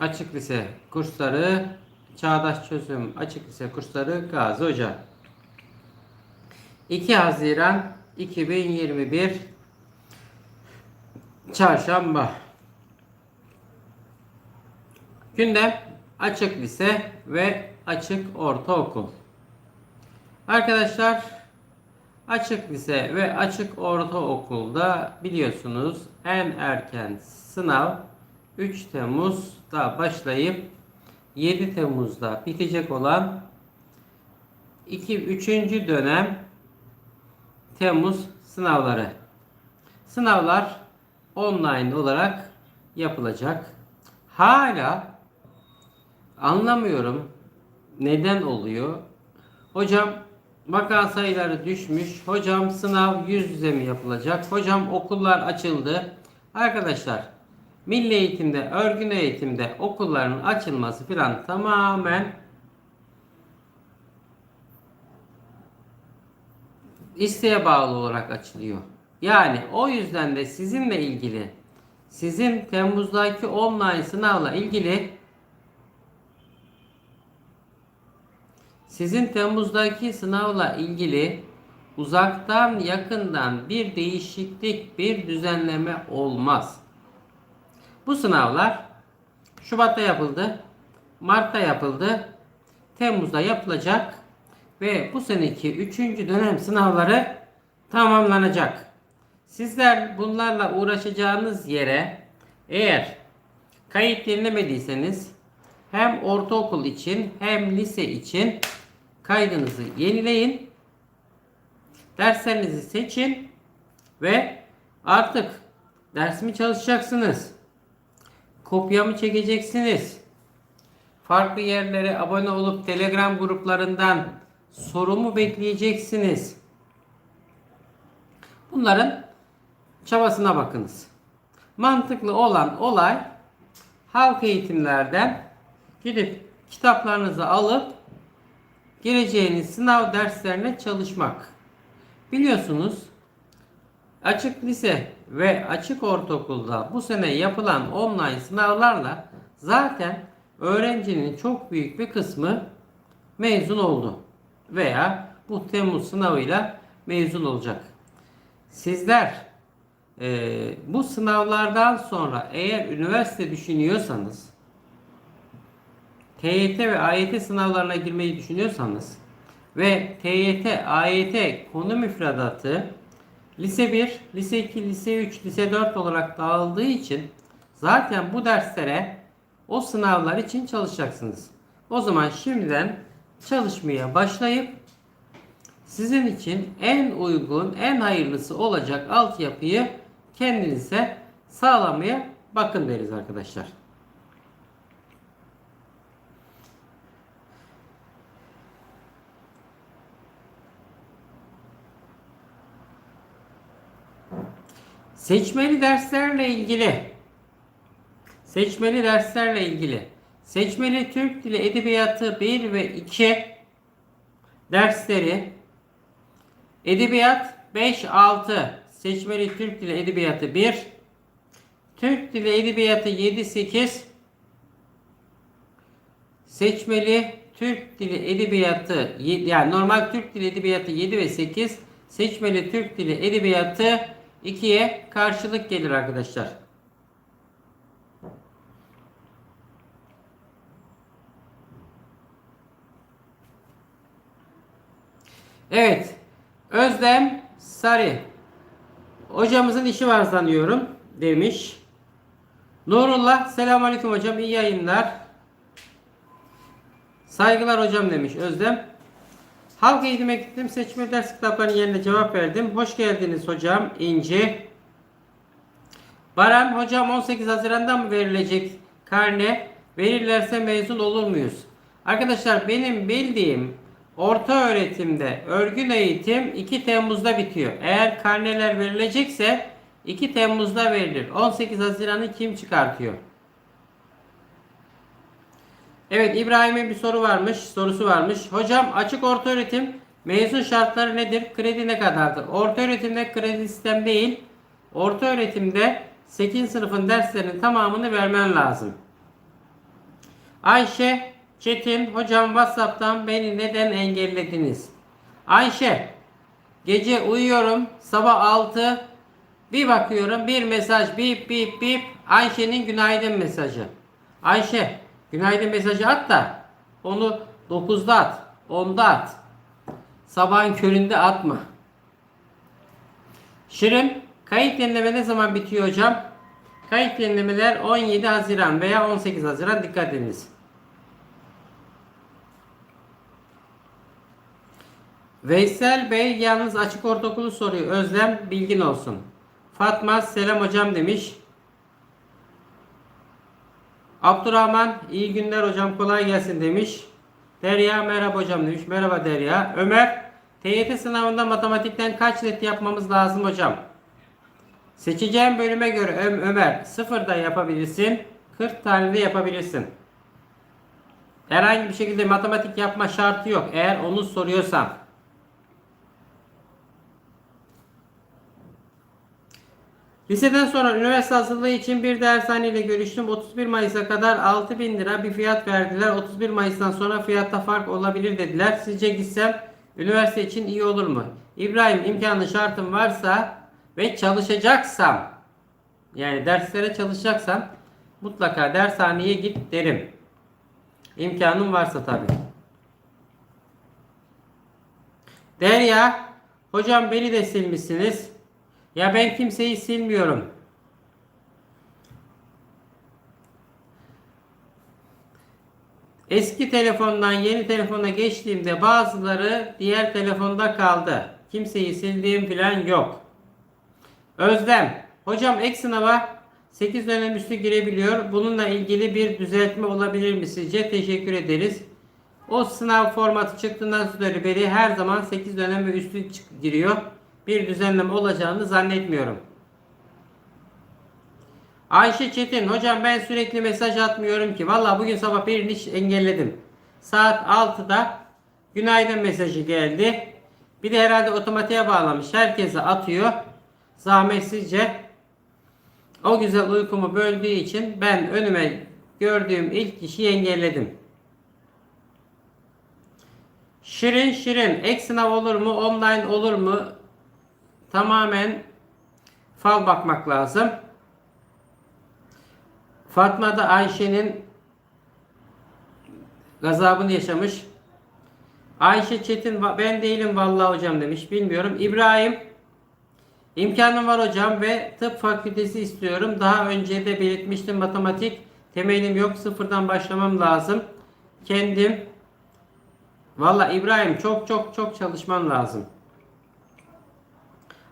Açık Lise kursları, Çağdaş Çözüm Açık Lise kursları Gazi Hoca. 2 Haziran 2021 Çarşamba. Gündem açık lise ve açık ortaokul. Arkadaşlar açık lise ve açık ortaokulda biliyorsunuz en erken sınav 3 Temmuz'da başlayıp 7 Temmuz'da bitecek olan 2 3. dönem Temmuz sınavları. Sınavlar online olarak yapılacak. Hala anlamıyorum neden oluyor. Hocam vaka sayıları düşmüş. Hocam sınav yüz yüze mi yapılacak? Hocam okullar açıldı. Arkadaşlar milli eğitimde, örgün eğitimde okulların açılması filan tamamen isteğe bağlı olarak açılıyor. Yani o yüzden de sizinle ilgili sizin Temmuz'daki online sınavla ilgili sizin Temmuz'daki sınavla ilgili uzaktan yakından bir değişiklik, bir düzenleme olmaz. Bu sınavlar Şubat'ta yapıldı, Mart'ta yapıldı, Temmuz'da yapılacak ve bu seneki 3. dönem sınavları tamamlanacak. Sizler bunlarla uğraşacağınız yere eğer kayıt yenilemediyseniz hem ortaokul için hem lise için kaydınızı yenileyin. Derslerinizi seçin ve artık ders mi çalışacaksınız? Kopya mı çekeceksiniz? Farklı yerlere abone olup Telegram gruplarından soru mu bekleyeceksiniz? Bunların çabasına bakınız. Mantıklı olan olay halk eğitimlerden gidip kitaplarınızı alıp gireceğiniz sınav derslerine çalışmak. Biliyorsunuz açık lise ve açık ortaokulda bu sene yapılan online sınavlarla zaten öğrencinin çok büyük bir kısmı mezun oldu veya bu Temmuz sınavıyla mezun olacak. Sizler e, bu sınavlardan sonra eğer üniversite düşünüyorsanız TYT ve AYT sınavlarına girmeyi düşünüyorsanız ve TYT, AYT konu müfredatı lise 1, lise 2, lise 3, lise 4 olarak dağıldığı için zaten bu derslere o sınavlar için çalışacaksınız. O zaman şimdiden çalışmaya başlayıp sizin için en uygun, en hayırlısı olacak altyapıyı kendinize sağlamaya bakın deriz arkadaşlar. Seçmeli derslerle ilgili. Seçmeli derslerle ilgili. Seçmeli Türk Dili Edebiyatı 1 ve 2 dersleri. Edebiyat 5-6 Seçmeli Türk Dili Edebiyatı 1 Türk Dili Edebiyatı 7-8 Seçmeli Türk Dili Edebiyatı yani normal Türk Dili Edebiyatı 7 ve 8 Seçmeli Türk Dili Edebiyatı 2'ye karşılık gelir arkadaşlar. Evet. Özlem Sarı. Hocamızın işi var sanıyorum demiş. Nurullah selamünaleyküm hocam iyi yayınlar. Saygılar hocam demiş Özlem. Halk eğitime gittim seçme ders kitaplarının yerine cevap verdim. Hoş geldiniz hocam İnci. Baran hocam 18 Haziran'da mı verilecek karne? Verirlerse mezun olur muyuz? Arkadaşlar benim bildiğim orta öğretimde örgün eğitim 2 Temmuz'da bitiyor. Eğer karneler verilecekse 2 Temmuz'da verilir. 18 Haziran'ı kim çıkartıyor? Evet İbrahim'in bir soru varmış, sorusu varmış. Hocam açık orta öğretim mezun şartları nedir? Kredi ne kadardır? Orta öğretimde kredi sistem değil. Orta öğretimde 8. sınıfın derslerinin tamamını vermen lazım. Ayşe Çetin hocam WhatsApp'tan beni neden engellediniz? Ayşe gece uyuyorum sabah 6 bir bakıyorum bir mesaj bip bip bip Ayşe'nin günaydın mesajı. Ayşe günaydın mesajı at da onu 9'da at 10'da at. Sabahın köründe atma. Şirin kayıt yenileme ne zaman bitiyor hocam? Kayıt yenilemeler 17 Haziran veya 18 Haziran dikkat ediniz. Veysel Bey yalnız açık ortaokulu soruyor. Özlem bilgin olsun. Fatma selam hocam demiş. Abdurrahman iyi günler hocam kolay gelsin demiş. Derya merhaba hocam demiş. Merhaba Derya. Ömer TYT sınavında matematikten kaç net yapmamız lazım hocam? Seçeceğim bölüme göre Ö- Ömer sıfırda yapabilirsin. 40 tane de yapabilirsin. Herhangi bir şekilde matematik yapma şartı yok. Eğer onu soruyorsan. Liseden sonra üniversite hazırlığı için bir dershaneyle görüştüm. 31 Mayıs'a kadar 6000 lira bir fiyat verdiler. 31 Mayıs'tan sonra fiyatta fark olabilir dediler. Sizce gitsem üniversite için iyi olur mu? İbrahim imkanı şartım varsa ve çalışacaksam yani derslere çalışacaksam mutlaka dershaneye git derim. İmkanım varsa tabi. Derya, hocam beni de silmişsiniz. Ya ben kimseyi silmiyorum. Eski telefondan yeni telefona geçtiğimde bazıları diğer telefonda kaldı. Kimseyi sildiğim falan yok. Özlem, hocam ek sınava 8 dönem üstü girebiliyor. Bununla ilgili bir düzeltme olabilir mi sizce? Teşekkür ederiz. O sınav formatı çıktığından beri her zaman 8 dönem üstü giriyor. Bir düzenleme olacağını zannetmiyorum. Ayşe Çetin, hocam ben sürekli mesaj atmıyorum ki. Valla bugün sabah birini engelledim. Saat 6'da günaydın mesajı geldi. Bir de herhalde otomatiğe bağlamış. Herkese atıyor. Zahmetsizce. O güzel uykumu böldüğü için ben önüme gördüğüm ilk kişiyi engelledim. Şirin şirin ek sınav olur mu? Online olur mu? Tamamen fal bakmak lazım. Fatma da Ayşe'nin gazabını yaşamış. Ayşe Çetin "Va- ben değilim vallahi hocam demiş. Bilmiyorum. İbrahim imkanım var hocam ve tıp fakültesi istiyorum. Daha önce de belirtmiştim matematik temelim yok. Sıfırdan başlamam lazım. Kendim Valla İbrahim çok çok çok çalışman lazım.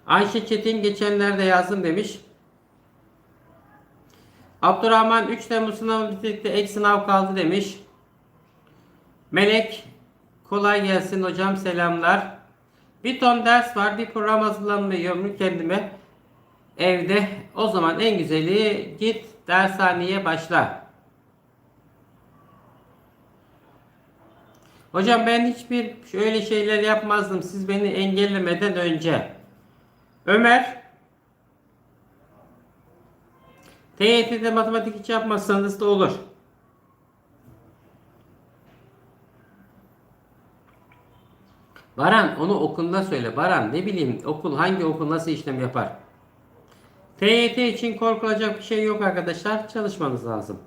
Ayşe Çetin geçenlerde yazdım demiş. Abdurrahman 3 Temmuz sınavı bitirdi ek sınav kaldı demiş. Melek kolay gelsin hocam selamlar. Bir ton ders var bir program hazırlanmıyor kendime evde. O zaman en güzeli git dershaneye başla. Hocam ben hiçbir öyle şeyler yapmazdım siz beni engellemeden önce. Ömer TYT'de matematik hiç yapmazsanız da olur. Baran onu okulda söyle. Baran ne bileyim okul hangi okul nasıl işlem yapar. TYT için korkulacak bir şey yok arkadaşlar. Çalışmanız lazım.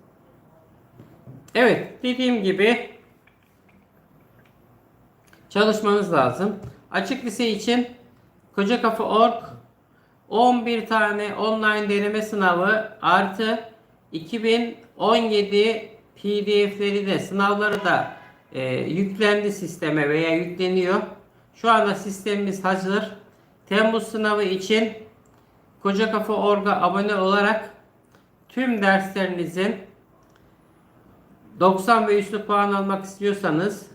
Evet dediğim gibi çalışmanız lazım. Açık lise için Koca Kafa Org 11 tane online deneme sınavı artı 2017 PDF'leri de sınavları da e, yüklendi sisteme veya yükleniyor. Şu anda sistemimiz hazır. Temmuz sınavı için Koca Kafa Org'a abone olarak tüm derslerinizin 90 ve üstü puan almak istiyorsanız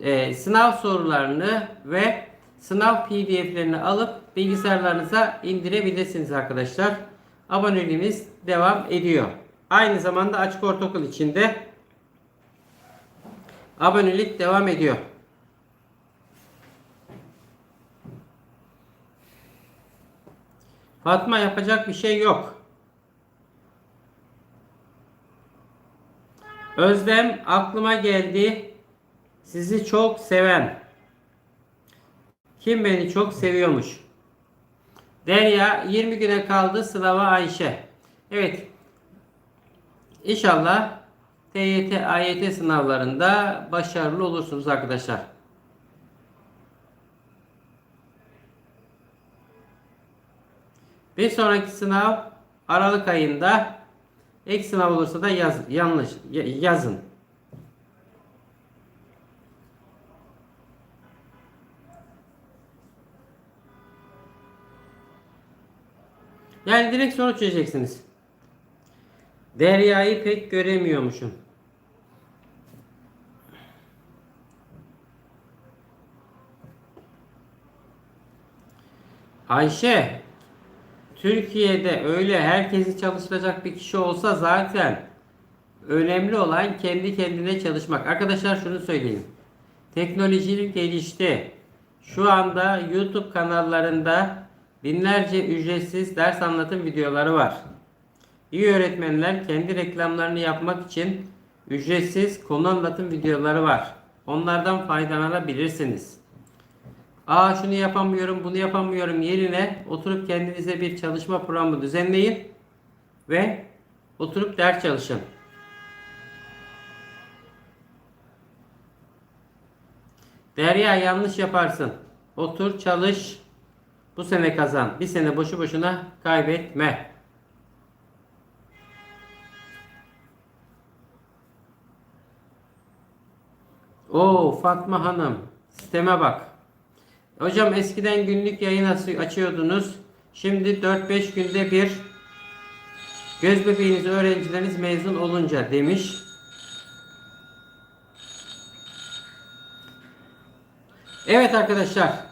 e, sınav sorularını ve sınav pdf'lerini alıp bilgisayarlarınıza indirebilirsiniz arkadaşlar. Aboneliğimiz devam ediyor. Aynı zamanda açık ortaokul içinde abonelik devam ediyor. Fatma yapacak bir şey yok. Özlem aklıma geldi. Sizi çok seven. Kim beni çok seviyormuş? Derya 20 güne kaldı sınava Ayşe. Evet. İnşallah TYT, AYT sınavlarında başarılı olursunuz arkadaşlar. Bir sonraki sınav Aralık ayında ek sınav olursa da yaz, yanlış ya- yazın. Yani direkt sonuç çözeceksiniz. Derya'yı pek göremiyormuşum. Ayşe, Türkiye'de öyle herkesi çalıştıracak bir kişi olsa zaten önemli olan kendi kendine çalışmak. Arkadaşlar şunu söyleyeyim. Teknolojinin gelişti. Şu anda YouTube kanallarında binlerce ücretsiz ders anlatım videoları var. İyi öğretmenler kendi reklamlarını yapmak için ücretsiz konu anlatım videoları var. Onlardan faydalanabilirsiniz. Aa şunu yapamıyorum, bunu yapamıyorum yerine oturup kendinize bir çalışma programı düzenleyin ve oturup ders çalışın. Derya yanlış yaparsın. Otur çalış. Bu sene kazan. Bir sene boşu boşuna kaybetme. Oo Fatma Hanım. Sisteme bak. Hocam eskiden günlük yayın açı- açıyordunuz. Şimdi 4-5 günde bir göz bebeğiniz öğrencileriniz mezun olunca demiş. Evet arkadaşlar.